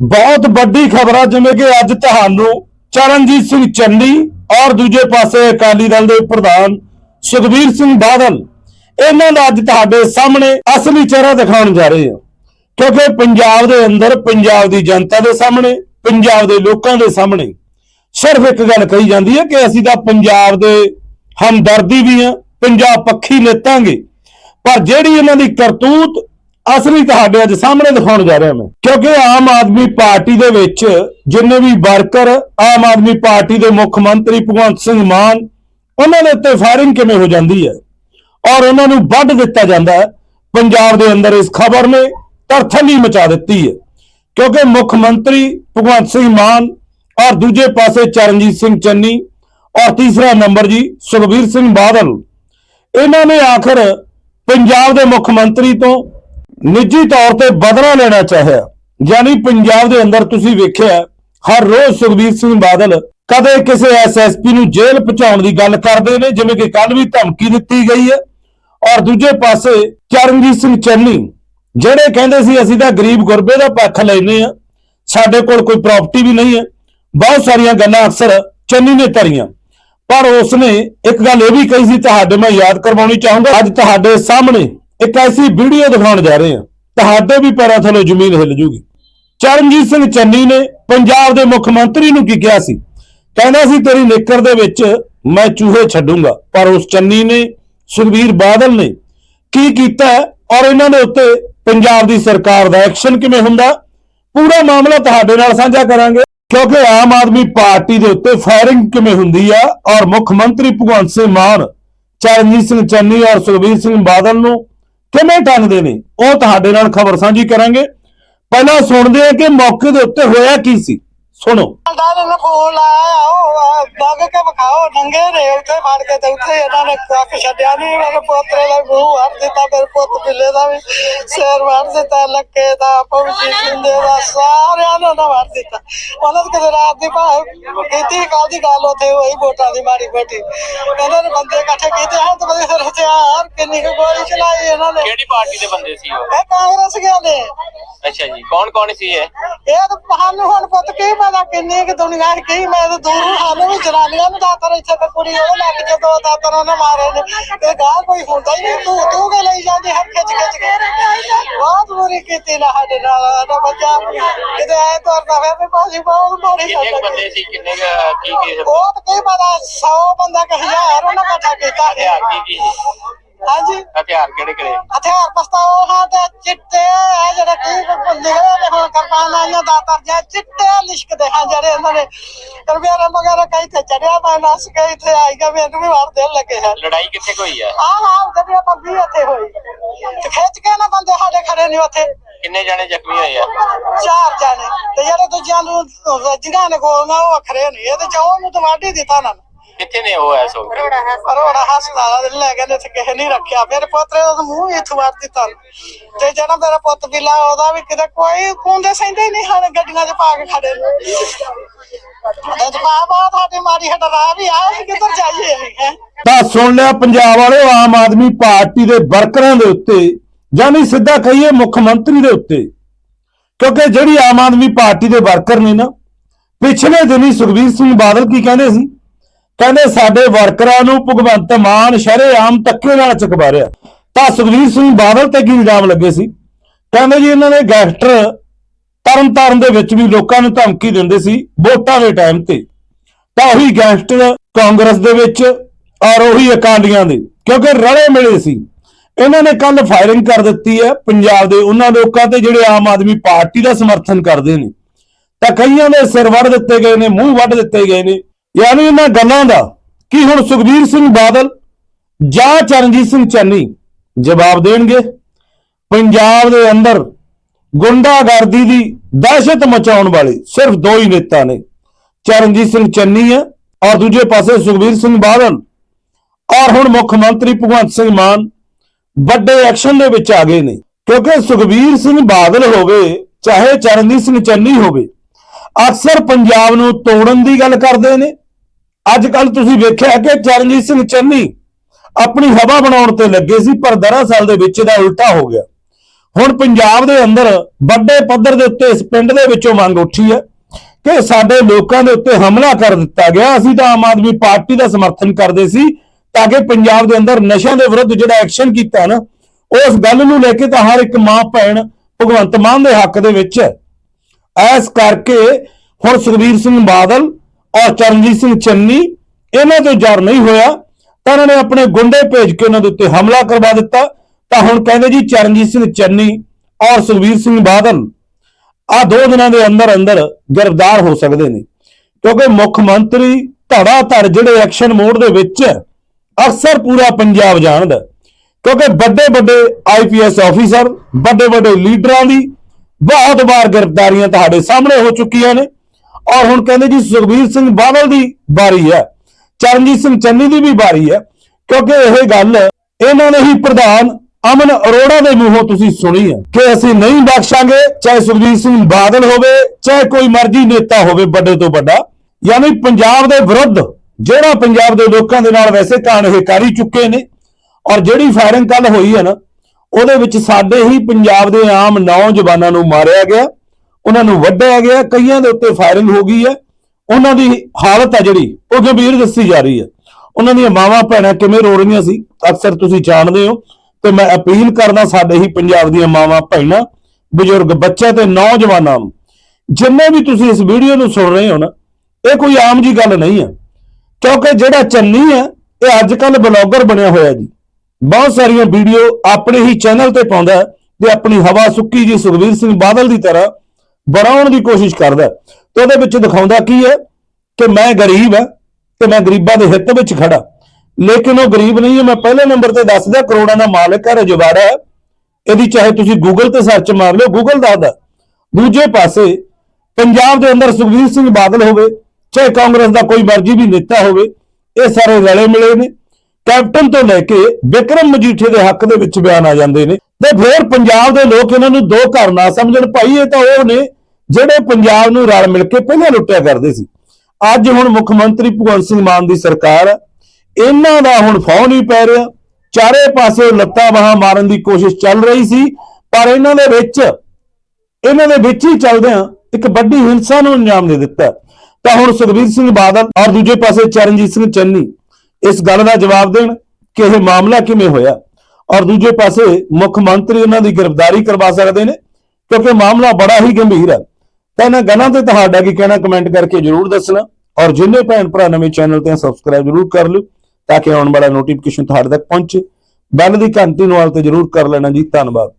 ਬਹੁਤ ਵੱਡੀ ਖਬਰ ਆ ਜਿਵੇਂ ਕਿ ਅੱਜ ਤੁਹਾਨੂੰ ਚਰਨਜੀਤ ਸਿੰਘ ਚੰਨੀ ਔਰ ਦੂਜੇ ਪਾਸੇ ਅਕਾਲੀ ਦਲ ਦੇ ਪ੍ਰਧਾਨ ਸੁਖਬੀਰ ਸਿੰਘ ਬਾਦਲ, ਇਹਨਾਂ ਦਾ ਅੱਜ ਤੁਹਾਡੇ ਸਾਹਮਣੇ ਅਸਲੀ ਚਿਹਰਾ ਦਿਖਾਉਣ ਜਾ ਰਹੇ ਹਾਂ। ਕਿਉਂਕਿ ਪੰਜਾਬ ਦੇ ਅੰਦਰ, ਪੰਜਾਬ ਦੀ ਜਨਤਾ ਦੇ ਸਾਹਮਣੇ, ਪੰਜਾਬ ਦੇ ਲੋਕਾਂ ਦੇ ਸਾਹਮਣੇ ਸਿਰਫ ਇੱਕ ਗੱਲ ਕਹੀ ਜਾਂਦੀ ਹੈ ਕਿ ਅਸੀਂ ਤਾਂ ਪੰਜਾਬ ਦੇ ਹਮਦਰਦੀ ਵੀ ਆ ਪੰਜਾਬ ਪੱਖੀ ਲੇਤਾਂਗੇ ਪਰ ਜਿਹੜੀ ਇਹਨਾਂ ਦੀ ਕਰਤੂਤ ਅਸਲੀ ਤੁਹਾਡੇ ਅੱਜ ਸਾਹਮਣੇ ਦਿਖਾਉਣ ਜਾ ਰਿਹਾ ਮੈਂ। ਕਿਉਂਕਿ ਆਮ ਆਦਮੀ ਪਾਰਟੀ ਦੇ ਵਿੱਚ ਜਿੰਨੇ ਵੀ ਵਰਕਰ, ਆਮ ਆਦਮੀ ਪਾਰਟੀ ਦੇ ਮੁੱਖ ਮੰਤਰੀ ਭਗਵੰਤ ਸਿੰਘ ਮਾਨ, ਉਹਨਾਂ ਦੇ ਉੱਤੇ ਫਾਇਰਿੰਗ ਕਿਵੇਂ ਹੋ ਜਾਂਦੀ ਹੈ? ਔਰ ਉਹਨਾਂ ਨੂੰ ਵੱਢ ਦਿੱਤਾ ਜਾਂਦਾ ਹੈ। ਪੰਜਾਬ ਦੇ ਅੰਦਰ ਇਸ ਖਬਰ ਨੇ ਤਰਥਲੀ ਮਚਾ ਦਿੱਤੀ ਹੈ। ਕਿਉਂਕਿ ਮੁੱਖ ਮੰਤਰੀ ਭਗਵੰਤ ਸਿੰਘ ਮਾਨ ਔਰ ਦੂਜੇ ਪਾਸੇ ਚਰਨਜੀਤ ਸਿੰਘ ਚੰਨੀ ਔਰ ਤੀਸਰਾ ਨੰਬਰ ਜੀ ਸੁਖਬੀਰ ਸਿੰਘ ਬਾਦਲ, ਇਹਨਾਂ ਨੇ ਆਖਰ ਪੰਜਾਬ ਦੇ ਮੁੱਖ ਮੰਤਰੀ ਤੋਂ ਨਿੱਜੀ ਤੌਰ ਤੇ ਬਦਲਾ ਲੈਣਾ ਚਾਹਿਆ। ਯਾਨੀ ਪੰਜਾਬ ਦੇ ਅੰਦਰ ਤੁਸੀਂ ਵੇਖਿਆ, ਹਰ ਰੋਜ਼ ਸੁਖਬੀਰ ਸਿੰਘ ਬਾਦਲ ਕਦੇ ਕਿਸੇ ਐਸਐਸਪੀ ਨੂੰ ਜੇਲ੍ਹ ਪਹੁੰਚਾਉਣ ਦੀ ਗੱਲ ਕਰਦੇ ਨੇ, ਜਿਵੇਂ ਕਿ ਕੱਲ ਵੀ ਧਮਕੀ ਦਿੱਤੀ ਗਈ ਹੈ। ਔਰ ਦੂਜੇ ਪਾਸੇ ਚਰਨਜੀਤ ਸਿੰਘ ਚੰਨੀ, ਜਿਹੜੇ ਕਹਿੰਦੇ ਸੀ ਅਸੀਂ ਤਾਂ ਗਰੀਬ ਗੁਰਬੇ ਦਾ ਪੱਖ ਲੈਨੇ ਆ ਸਾਡੇ ਕੋਲ ਕੋਈ ਪ੍ਰਾਪਰਟੀ ਵੀ ਨਹੀਂ ਹੈ। ਬਹੁਤ ਸਾਰੀਆਂ ਗੱਲਾਂ ਅਕਸਰ ਚੰਨੀ ਨੇ ਧਰੀਆਂ। ਪਰ ਉਸਨੇ ਇੱਕ ਗੱਲ ਇਹ ਵੀ ਕਹੀ ਸੀ, ਤੁਹਾਡੇ ਮੈਂ ਯਾਦ ਕਰਵਾਉਣੀ ਚਾਹੁੰਦਾ ਅੱਜ ਤੁਹਾਡੇ ਸਾਹਮਣੇ ਇੱਕ ਐਸੀ ਵੀਡੀਓ ਦਿਖਾਉਣ ਜਾ ਰਹੇ ਹਾਂ। ਤੁਹਾਡੇ ਵੀ ਪੈਰਾਂ ਥੱਲੇ ਜ਼ਮੀਨ ਹਿੱਲ ਜੂਗੀ। ਚਰਨਜੀਤ ਸਿੰਘ ਚੰਨੀ ਨੇ ਪੰਜਾਬ ਦੇ ਮੁੱਖ ਮੰਤਰੀ ਨੂੰ ਕੀ ਕਿਹਾ ਸੀ? ਕਹਿੰਦਾ ਸੀ, ਤੇਰੀ ਨਿੱਕਰ ਦੇ ਵਿੱਚ ਮੈਂ ਚੂਹੇ ਛੱਡੂੰਗਾ। ਪਰ ਉਸ ਚੰਨੀ ਨੇ, ਸੁਖਬੀਰ ਬਾਦਲ ਨੇ ਕੀ ਕੀਤਾ ਔਰ ਇਹਨਾਂ ਦੇ ਉੱਤੇ ਪੰਜਾਬ ਦੀ ਸਰਕਾਰ ਦਾ ਐਕਸ਼ਨ ਕਿਵੇਂ ਹੁੰਦਾ? ਪੂਰਾ ਮਾਮਲਾ ਤੁਹਾਡੇ ਨਾਲ ਸਾਂਝਾ ਕਰਾਂਗੇ। ਕਿਉਂਕਿ ਆਮ ਆਦਮੀ ਪਾਰਟੀ ਦੇ ਉੱਤੇ ਫਾਇਰਿੰਗ ਕਿਵੇਂ ਹੁੰਦੀ ਆ ਔਰ ਮੁੱਖ ਮੰਤਰੀ ਭਗਵੰਤ ਸਿੰਘ ਮਾਨ, ਚਰਨਜੀਤ ਸਿੰਘ ਚੰਨੀ ਔਰ ਸੁਖਬੀਰ ਸਿੰਘ ਬਾਦਲ ਨੂੰ ਕਿਵੇਂ ਟੰਗਦੇ ਨੇ? ਉਹ ਤੁਹਾਡੇ ਨਾਲ ਖਬਰ ਸਾਂਝੀ ਕਰਾਂਗੇ। ਪਹਿਲਾਂ ਸੁਣਦੇ ਆ ਕਿ ਮੌਕੇ ਦੇ ਉੱਤੇ ਹੋਇਆ ਕੀ ਸੀ। ਸੁਣੋ। ਦਾਦ ਨੂੰ ਫੋਨ ਲਾਇਆ, ਉਹ ਕੇ ਵਿਖਾਓ, ਨੰਗੇ ਨੇ ਉੱਥੇ ਫੜ ਕੇ ਤੇ ਉੱਥੇ ਇਹਨਾਂ ਨੇ ਕੱਖ ਛੱਡਿਆ ਨਹੀਂ ਮੇਰੇ ਪੋਤਰੇ ਦਾ ਮੂੰਹ ਵੜ ਦਿੱਤਾ, ਮੇਰੇ ਪੁੱਤ ਬਿੱਲੇ ਦਾ ਵੀ ਸਿਰ ਵੜ ਦਿੱਤਾ, ਲੱਕੇ ਦਾ ਪੌਜੀ ਸਿੰਦੇ ਦਾ ਸਾਰਿਆਂ ਨੂੰ ਨਾ ਵੜ ਦਿੱਤਾ। ਉਹਨਾਂ ਨੇ ਕਿਤੇ ਰਾਤ ਦੀ ਭਾ ਕੀਤੀ ਕੱਲ ਦੀ ਗੱਲ ਉੱਥੇ ਹੋਈ ਵੋਟਾਂ ਦੀ ਮਾੜੀ ਮੋਟੀ। ਇਹਨਾਂ ਨੇ ਬੰਦੇ ਇਕੱਠੇ ਕੀਤੇ ਹਨ ਤੇ ਬੜੇ ਫਿਰ ਹਥਿਆਰ ਕਿੰਨੀ ਕੁ ਗੋਲੀ ਚਲਾਈ ਇਹਨਾਂ ਨੇ। ਕਿਹੜੀ ਪਾਰਟੀ ਦੇ ਬੰਦੇ ਸੀ ਉਹ? ਇਹ ਕਾਂਗਰਸ ਗਿਆ ਨੇ। ਅੱਛਾ ਜੀ ਕੌਣ ਕੌਣ ਸੀ ਇਹ? ਇਹ ਤਾਂ ਸਾਨੂੰ ਹੁਣ ਪੁੱਤ ਕੀ ਪਤਾ ਕਿੰਨੀ ਕਿ ਦੁਨੀਆ ਕੀ ਮੈਂ ਤਾਂ ਦੂਰ ਸਾਨੂੰ ਵੀ ਜਨਾਨੀਆਂ ਨੂੰ ਦਾਤਰ ਇੱਥੇ ਤੇ ਕੁੜੀ ਉਹ ਲੱਗ ਕੇ ਦੋ ਦਾਤਰ ਉਹਨੇ ਮਾਰੇ ਨੇ। ਤੇ ਗਾਹ ਕੋਈ ਹੁੰਦਾ ਹੀ ਨਹੀਂ ਤੂੰ ਤੂੰ ਕੇ ਲਈ ਜਾਂਦੀ ਹੱਥ ਖਿੱਚ ਖਿੱਚ ਕੇ? ਬਹੁਤ ਬੁਰੀ ਕੀਤੀ ਨਾ ਸਾਡੇ ਨਾਲ ਸਾਡਾ ਬੱਚਾ। ਕਿਤੇ ਐ ਤੁਰਦਾ ਫਿਰ ਵੀ ਭਾਜੀ ਬਹੁਤ ਮਾਰੀ ਕਿੰਨੇ ਬੰਦੇ ਸੀ ਕਿੰਨੇ ਕੁ ਕੀ ਕੀ ਉਹ ਤਾਂ ਕੀ ਪਤਾ 100 ਬੰਦਾ ਕਿ ਹਜ਼ਾਰ ਉਹਨਾਂ ਇਕੱਠਾ ਕੀਤਾ ਹਥਿਆਰ ਕੀ ਕੀ? ਹਾਂਜੀ। ਹਥਿਆਰ ਕਿਹੜੇ ਕਿਹੜੇ? ਹਥਿਆਰ ਪਸਤਾਓ ਹਾਂ ਤੇ ਚਿੱਟੇ ਆ ਜਿਹੜੇ ਕੀ ਬੰਦੇ ਨੇ ਹੁਣ ਕਿਰਪਾਨਾਂ ਆਈਆਂ ਦਾਤਰ ਜਾਂ ਚਿੱਟੇ ਲਿਸ਼ਕਦੇ ਹਾਂ ਜਿਹੜੇ ਇਹਨਾਂ ਨੇ। ਰੁਪਿਆ ਵਗੈਰਾ ਕਈ ਤੇ ਚੜਿਆ ਮੈਂ ਨਸ ਕੇ ਇੱਥੇ ਆਈ ਗਿਆ ਮੈਨੂੰ ਵੀ ਵਾਰ ਦੇਣ ਲੱਗੇ ਹੈ ਲੜਾਈ ਕਿੱਥੇ ਕੋਈ ਹੋਈ ਆ? ਆਹ ਆਹ ਜਿਹੜੀ ਆਪਾਂ ਵੀ ਇੱਥੇ ਹੋਈ। ਤੇ ਖਿੱਚ ਕੇ ਨਾ ਬੰਦੇ ਸਾਡੇ ਖੜੇ ਨੇ ਉੱਥੇ। ਕਿੰਨੇ ਜਾਣੇ ਜ਼ਖਮੀ ਹੋਏ ਆ? ਚਾਰ ਜਾਣੇ। ਤੇ ਜਿਹੜੇ ਦੂਜਿਆਂ ਨੂੰ ਜਿਨ੍ਹਾਂ ਨੇ ਗੋਲੀਆਂ ਉਹ ਵੱਖਰੇ ਨੇ। ਇਹ ਤੇ ਚੌਂ ਨੂੰ ਤਵਾਡੀ ਦਿੱਤਾ ਨਾ। ਕਿੱਥੇ ਨੇ ਉਹ ਐਸੋ ਅਰੋੜਾ ਹਸਪਤਾਲ। ਲੈ ਗਏ ਤੇ ਕਿਸੇ ਨਹੀਂ ਰੱਖਿਆ। ਮੇਰੇ ਪੋਤਰੇ ਦਾ ਤਾਂ ਮੂੰਹ ਹੀ ਥਵਾਰ ਦਿੱਤਾ। ਤੇ ਜਿਹੜਾ ਮੇਰਾ ਪੁੱਤ ਬਿੱਲਾ ਉਹਦਾ ਵੀ ਕਿਤੇ ਕੋਈ ਕੁੰਦੇ ਸੈਂਦੇ ਨਹੀਂ ਹਨ ਗੱਡੀਆਂ 'ਚ ਪਾ ਕੇ ਖੜੇ ਨੇ। ਤੇ ਬਾਬਾ ਸਾਡੀ ਮਾੜੀ ਹੱਟ ਰਾਹ ਵੀ ਆ ਅਸੀਂ ਕਿੱਧਰ ਜਾਈਏ ਹੈ? ਤਾਂ ਸੁਣ ਲਿਆ ਪੰਜਾਬ ਵਾਲੇ ਆਮ ਆਦਮੀ ਪਾਰਟੀ ਦੇ ਵਰਕਰਾਂ ਦੇ ਉੱਤੇ ਜਾਨੀ ਸਿੱਧਾ ਕਹੀਏ ਮੁੱਖ ਮੰਤਰੀ ਦੇ ਉੱਤੇ। ਕਿਉਂਕਿ ਜਿਹੜੀ ਆਮ ਆਦਮੀ ਪਾਰਟੀ ਦੇ ਵਰਕਰ ਨੇ ਨਾ ਪਿਛਲੇ ਦਿਨੀ ਸੁਖਬੀਰ ਸਿੰਘ ਬਾਦਲ ਕੀ ਕਹਿੰਦੇ ਸੀ? ਕਹਿੰਦੇ ਸਾਡੇ ਵਰਕਰਾਂ ਨੂੰ ਭਗਵੰਤ ਮਾਨ ਸ਼ਰੇਆਮ ਧੱਕੇ ਨਾਲ ਚਕਵਾਰਿਆ। ਤਾਂ ਸੁਖਬੀਰ ਸਿੰਘ ਬਾਦਲ ਤੇ ਕੀ ਇਲਜ਼ਾਮ ਲੱਗੇ ਸੀ? ਕਹਿੰਦੇ ਜੀ ਇਹਨਾਂ ਨੇ ਗੈਂਗਸਟਰ ਤਰਨ ਤਾਰਨ ਦੇ ਵਿੱਚ ਵੀ ਲੋਕਾਂ ਨੂੰ ਧਮਕੀ ਦਿੰਦੇ ਸੀ ਵੋਟਾਂ ਦੇ ਟਾਈਮ ਤੇ। ਤਾਂ ਉਹੀ ਗੈਂਗਸਟਰ ਕਾਂਗਰਸ ਦੇ ਵਿੱਚ ਔਰ ਉਹੀ ਅਕਾਲੀਆਂ ਦੇ, ਕਿਉਂਕਿ ਰਲੇ ਮਿਲੇ ਸੀ। ਇਹਨਾਂ ਨੇ ਕੱਲ ਫਾਇਰਿੰਗ ਕਰ ਦਿੱਤੀ ਹੈ ਪੰਜਾਬ ਦੇ ਉਹਨਾਂ ਲੋਕਾਂ ਤੇ ਜਿਹੜੇ ਆਮ ਆਦਮੀ ਪਾਰਟੀ ਦਾ ਸਮਰਥਨ ਕਰਦੇ ਨੇ। ਤਾਂ ਕਈਆਂ ਦੇ ਸਿਰ ਵੱਢ ਦਿੱਤੇ ਗਏ ਨੇ, ਮੂੰਹ ਵੱਢ ਦਿੱਤੇ ਗਏ ਨੇ। ਯਾਨੀ ਇਹਨਾਂ ਗੱਲਾਂ ਦਾ ਕੀ ਹੁਣ ਸੁਖਬੀਰ ਸਿੰਘ ਬਾਦਲ ਜਾਂ ਚਰਨਜੀਤ ਸਿੰਘ ਚੰਨੀ ਜਵਾਬ ਦੇਣਗੇ? ਪੰਜਾਬ ਦੇ ਅੰਦਰ ਗੁੰਡਾਗਰਦੀ ਦੀ ਦਹਿਸ਼ਤ ਮਚਾਉਣ ਵਾਲੇ ਸਿਰਫ ਦੋ ਹੀ ਨੇਤਾ ਨੇ। ਚਰਨਜੀਤ ਸਿੰਘ ਚੰਨੀ ਹੈ ਔਰ ਦੂਜੇ ਪਾਸੇ ਸੁਖਬੀਰ ਸਿੰਘ ਬਾਦਲ। ਔਰ ਹੁਣ ਮੁੱਖ ਮੰਤਰੀ ਭਗਵੰਤ ਸਿੰਘ ਮਾਨ ਵੱਡੇ ਐਕਸ਼ਨ ਦੇ ਵਿੱਚ ਆ ਗਏ ਨੇ। ਕਿਉਂਕਿ ਸੁਖਬੀਰ ਸਿੰਘ ਬਾਦਲ ਹੋਵੇ, ਚਾਹੇ ਚਰਨਜੀਤ ਸਿੰਘ ਚੰਨੀ ਹੋਵੇ, ਅਕਸਰ ਪੰਜਾਬ ਨੂੰ ਤੋੜਨ ਦੀ ਗੱਲ ਕਰਦੇ ਨੇ। ਅੱਜ ਕੱਲ ਤੁਸੀਂ ਵੇਖਿਆ ਕਿ ਚਰਨਜੀਤ ਸਿੰਘ ਚੰਨੀ ਆਪਣੀ ਹਵਾ ਬਣਾਉਣ ਤੇ ਲੱਗੇ ਸੀ, ਪਰ ਦਰਅਸਲ ਦੇ ਵਿੱਚ ਇਹਦਾ ਉਲਟਾ ਹੋ ਗਿਆ। ਹੁਣ ਪੰਜਾਬ ਦੇ ਅੰਦਰ ਵੱਡੇ ਪੱਧਰ ਦੇ ਉੱਤੇ ਇਸ ਪਿੰਡ ਦੇ ਵਿੱਚੋਂ ਮੰਗ ਉੱਠੀ ਹੈ ਕਿ ਸਾਡੇ ਲੋਕਾਂ ਦੇ ਉੱਤੇ ਹਮਲਾ ਕਰ ਦਿੱਤਾ ਗਿਆ। ਅਸੀਂ ਤਾਂ ਆਮ ਆਦਮੀ ਪਾਰਟੀ ਦਾ ਸਮਰਥਨ ਕਰਦੇ ਸੀ ਤਾਂ ਕਿ ਪੰਜਾਬ ਦੇ ਅੰਦਰ ਨਸ਼ਿਆਂ ਦੇ ਵਿਰੁੱਧ ਜਿਹੜਾ ਐਕਸ਼ਨ ਕੀਤਾ ਨਾ, ਉਸ ਗੱਲ ਨੂੰ ਲੈ ਕੇ ਤਾਂ ਹਰ ਇੱਕ ਮਾਂ ਭੈਣ ਭਗਵੰਤ ਮਾਨ ਦੇ ਹੱਕ ਦੇ ਵਿੱਚ ਹੈ। ਐਸ ਕਰਕੇ ਹੁਣ ਸੁਖਬੀਰ ਸਿੰਘ ਬਾਦਲ ਔਰ ਚਰਨਜੀਤ ਸਿੰਘ ਚੰਨੀ, ਇਹਨਾਂ ਤੋਂ ਜਰ ਨਹੀਂ ਹੋਇਆ, ਤਾਂ ਉਹਨਾਂ ਨੇ ਆਪਣੇ ਗੁੰਡੇ ਭੇਜ ਕੇ ਉਹਨਾਂ ਦੇ ਉੱਤੇ ਹਮਲਾ ਕਰਵਾ ਦਿੱਤਾ। ਤਾਂ ਹੁਣ ਕਹਿੰਦੇ ਜੀ ਚਰਨਜੀਤ ਸਿੰਘ ਚੰਨੀ ਔਰ ਸੁਖਬੀਰ ਸਿੰਘ ਬਾਦਲ ਆ ਦੋ ਦਿਨਾਂ ਦੇ ਅੰਦਰ ਅੰਦਰ ਗ੍ਰਿਫਤਾਰ ਹੋ ਸਕਦੇ ਨੇ। ਕਿਉਂਕਿ ਮੁੱਖ ਮੰਤਰੀ ਧੜਾ ਧੜ ਜਿਹੜੇ ਐਕਸ਼ਨ ਮੋਡ ਦੇ ਵਿੱਚ ਅਕਸਰ ਪੂਰਾ ਪੰਜਾਬ ਜਾਣਦਾ ਕਿਉਂਕਿ ਵੱਡੇ ਵੱਡੇ ਆਈਪੀਐਸ ਆਫੀਸਰ, ਵੱਡੇ ਵੱਡੇ ਲੀਡਰਾਂ ਦੀ ਬਹੁਤ ਵਾਰ ਗ੍ਰਿਫਤਾਰੀਆਂ ਤੁਹਾਡੇ ਸਾਹਮਣੇ ਹੋ ਚੁੱਕੀਆਂ ਨੇ। ਔਰ ਹੁਣ ਕਹਿੰਦੇ ਜੀ ਸੁਖਬੀਰ ਸਿੰਘ ਬਾਦਲ ਦੀ ਵਾਰੀ ਹੈ, ਚਰਨਜੀਤ ਸਿੰਘ ਚੰਨੀ ਦੀ ਵੀ ਵਾਰੀ ਹੈ, ਕਿਉਂਕਿ ਇਹ ਗੱਲ ਇਹਨਾਂ ਨੇ ਹੀ ਪ੍ਰਧਾਨ ਅਮਨ ਅਰੋੜਾ ਦੇ ਮੂੰਹੋਂ ਤੁਸੀਂ ਸੁਣੀ ਹੈ ਕਿ ਅਸੀਂ ਨਹੀਂ ਬਖਸ਼ਾਂਗੇ, ਚਾਹੇ ਸੁਖਬੀਰ ਸਿੰਘ ਬਾਦਲ ਹੋਵੇ, ਚਾਹੇ ਕੋਈ ਮਰਜ਼ੀ ਨੇਤਾ ਹੋਵੇ ਵੱਡੇ ਤੋਂ ਵੱਡਾ, ਯਾਨੀ ਪੰਜਾਬ ਦੇ ਵਿਰੁੱਧ, ਜਿਹੜਾ ਪੰਜਾਬ ਦੇ ਲੋਕਾਂ ਦੇ ਨਾਲ ਵੈਸੇ ਕਾਣ ਇਹ ਕਰ ਹੀ ਚੁੱਕੇ ਨੇ, ਔਰ ਜਿਹੜੀ ਫਾਇਰਿੰਗ ਕੱਲ ਹੋਈ ਹੈ ਨਾ, ਉਹਦੇ ਵਿੱਚ ਸਾਡੇ ਹੀ ਪੰਜਾਬ ਦੇ ਆਮ ਨੌਜਵਾਨਾਂ ਨੂੰ ਮਾਰਿਆ ਗਿਆ। ਉਹਨਾਂ ਨੂੰ ਵੱਢਿਆ ਗਿਆ, ਕਈਆਂ ਦੇ ਉੱਤੇ ਫਾਇਰਿੰਗ ਹੋ ਗਈ ਹੈ। ਉਹਨਾਂ ਦੀ ਹਾਲਤ ਆ ਜਿਹੜੀ, ਉਹ ਗੰਭੀਰ ਦੱਸੀ ਜਾ ਰਹੀ ਹੈ। ਉਹਨਾਂ ਦੀਆਂ ਮਾਵਾਂ ਭੈਣਾਂ ਕਿਵੇਂ ਰੋ ਰਹੀਆਂ ਸੀ? ਅਕਸਰ ਤੁਸੀਂ ਜਾਣਦੇ ਹੋ ਤੇ ਮੈਂ ਅਪੀਲ ਕਰਦਾ ਸਾਡੇ ਹੀ ਪੰਜਾਬ ਦੀਆਂ ਮਾਵਾਂ, ਭੈਣਾਂ, ਬਜ਼ੁਰਗ, ਬੱਚੇ ਤੇ ਨੌਜਵਾਨਾਂ ਨੂੰ, ਜਿੰਨੇ ਵੀ ਤੁਸੀਂ ਇਸ ਵੀਡੀਓ ਨੂੰ ਸੁਣ ਰਹੇ ਹੋ ਨਾ, ਇਹ ਕੋਈ ਆਮ ਜੀ ਗੱਲ ਨਹੀਂ ਹੈ। ਕਿਉਂਕਿ ਜਿਹੜਾ ਚੰਨੀ ਹੈ, ਇਹ ਅੱਜ ਕੱਲ ਬਲੌਗਰ ਬਣਿਆ ਹੋਇਆ ਜੀ। ਬਹੁਤ ਸਾਰੀਆਂ ਵੀਡੀਓ ਆਪਣੇ ਹੀ ਚੈਨਲ ਤੇ ਪਾਉਂਦਾ ਤੇ ਆਪਣੀ ਹਵਾ ਸੁੱਕੀ ਜੀ ਸੁਖਵੀਰ ਸਿੰਘ ਬਾਦਲ ਦੀ ਤਰ੍ਹਾਂ ਬਣਾਉਣ ਦੀ ਕੋਸ਼ਿਸ਼ ਕਰਦਾ ਹੈ। ਤੇ ਉਹਦੇ ਵਿੱਚ ਦਿਖਾਉਂਦਾ ਕੀ ਹੈ ਕਿ ਮੈਂ ਗਰੀਬ ਹਾਂ ਤੇ ਮੈਂ ਗਰੀਬਾਂ ਦੇ ਹਿੱਤ ਵਿੱਚ ਖੜਾ ਲੇਕਿਨ ਉਹ ਗਰੀਬ ਨਹੀਂ ਹੈ, ਮੈਂ ਪਹਿਲੇ ਨੰਬਰ ਤੇ ਦੱਸਦਾ ਕਰੋੜਾਂ ਦਾ ਮਾਲਕ ਹੈ ਰਜਵਾੜਾ ਹੈ। ਇਹਦੀ ਚਾਹੇ ਤੁਸੀਂ ਗੂਗਲ ਤੇ ਸਰਚ ਮਾਰ ਲਿਓ ਗੂਗਲ ਦੱਸਦਾ ਦੂਜੇ ਪਾਸੇ ਪੰਜਾਬ ਦੇ ਅੰਦਰ ਸੁਖਬੀਰ ਸਿੰਘ ਬਾਦਲ ਹੋਵੇ, ਚਾਹੇ ਕਾਂਗਰਸ ਦਾ ਕੋਈ ਮਰਜ਼ੀ ਵੀ ਨੇਤਾ ਹੋਵੇ, ਇਹ ਸਾਰੇ ਰਲੇ ਮਿਲੇ ਨੇ। ਕੈਪਟਨ ਤੋਂ ਲੈ ਕੇ ਵਿਕਰਮ ਮਜੀਠੇ ਦੇ ਹੱਕ ਦੇ ਵਿੱਚ ਬਿਆਨ ਆ ਜਾਂਦੇ ਨੇ। ਤੇ ਫਿਰ ਪੰਜਾਬ ਦੇ ਲੋਕ ਇਹਨਾਂ ਨੂੰ ਦੋ ਘਰ ਨਾ ਸਮਝਣ। ਭਾਈ, ਇਹ ਤਾਂ ਉਹ ਨੇ ਜਿਹੜੇ ਪੰਜਾਬ ਨੂੰ ਰਲ ਮਿਲ ਕੇ ਪਹਿਲਾਂ ਲੁੱਟਿਆ ਕਰਦੇ ਸੀ। ਅੱਜ ਹੁਣ ਮੁੱਖ ਮੰਤਰੀ ਭਗਵੰਤ ਸਿੰਘ ਮਾਨ ਦੀ ਸਰਕਾਰ ਹੈ ਇਹਨਾਂ ਦਾ ਹੁਣ ਫੌਨ ਨਹੀਂ ਪੈ ਰਿਹਾ। ਚਾਰੇ ਪਾਸੇ ਲੱਤਾਂ ਬਾਹਾਂ ਮਾਰਨ ਦੀ ਕੋਸ਼ਿਸ਼ ਚੱਲ ਰਹੀ ਸੀ, ਪਰ ਇਹਨਾਂ ਦੇ ਵਿੱਚ, ਇਹਨਾਂ ਦੇ ਵਿੱਚ ਹੀ ਚੱਲਦਿਆਂ ਇੱਕ ਵੱਡੀ ਹਿੰਸਾ ਨੂੰ ਅੰਜਾਮ ਦੇ ਦਿੱਤਾ। ਤਾਂ ਹੁਣ ਸੁਖਬੀਰ ਸਿੰਘ ਬਾਦਲ ਔਰ ਦੂਜੇ ਪਾਸੇ ਚਰਨਜੀਤ ਸਿੰਘ ਚੰਨੀ ਇਸ ਗੱਲ ਦਾ ਜਵਾਬ ਦੇਣ ਕਿ ਇਹ ਮਾਮਲਾ ਕਿਵੇਂ ਹੋਇਆ। ਔਰ ਦੂਜੇ ਪਾਸੇ ਮੁੱਖ ਮੰਤਰੀ ਉਹਨਾਂ ਦੀ ਗ੍ਰਿਫਤਾਰੀ ਕਰਵਾ ਸਕਦੇ ਨੇ, ਕਿਉਂਕਿ ਮਾਮਲਾ ਬੜਾ ਹੀ ਗੰਭੀਰ ਹੈ। ਤਾਂ ਇਹਨਾਂ ਗੱਲਾਂ ਤੇ ਤੁਹਾਡਾ ਕੀ ਕਹਿਣਾ ਕਮੈਂਟ ਕਰਕੇ ਜਰੂਰ ਦੱਸਣਾ। ਔਰ ਜਿੰਨੇ ਭੈਣ ਭਰਾ ਨਵੇਂ ਚੈਨਲ ਤੇ ਸਬਸਕ੍ਰਾਈਬ ਜਰੂਰ ਕਰ ਲਿਓ, ਤਾਂ ਕਿ ਆਉਣ ਵਾਲਾ ਨੋਟੀਫਿਕੇਸ਼ਨ ਤੁਹਾਡੇ ਤੱਕ ਪਹੁੰਚੇ। ਬੈਲ ਦੀ ਘੰਟੀ ਨੂੰ ਆਲ ਤੇ ਜਰੂਰ ਕਰ ਲੈਣਾ ਜੀ। ਧੰਨਵਾਦ।